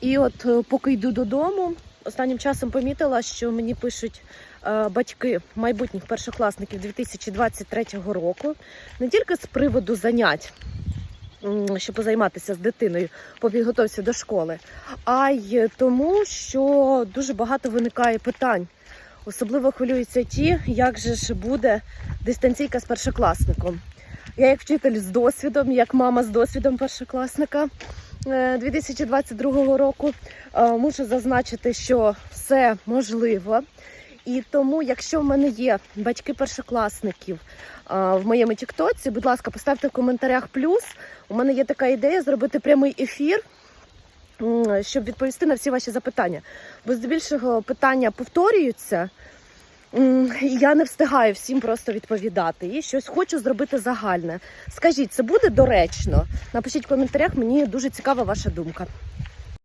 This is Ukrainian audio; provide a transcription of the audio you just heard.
І от е, поки йду додому, останнім часом помітила, що мені пишуть е, батьки майбутніх першокласників 2023 року не тільки з приводу занять, щоб позайматися з дитиною по підготовці до школи, а й тому, що дуже багато виникає питань. Особливо хвилюються ті, як же ж буде дистанційка з першокласником. Я як вчитель з досвідом, як мама з досвідом першокласника е, 2022 року, е, мушу зазначити, що все можливо. І тому, якщо в мене є батьки першокласників е, в моєму тіктоці, будь ласка, поставте в коментарях плюс. У мене є така ідея зробити прямий ефір, щоб відповісти на всі ваші запитання. Бо здебільшого питання повторюються. І Я не встигаю всім просто відповідати. І щось хочу зробити загальне. Скажіть, це буде доречно? Напишіть в коментарях, мені дуже цікава ваша думка.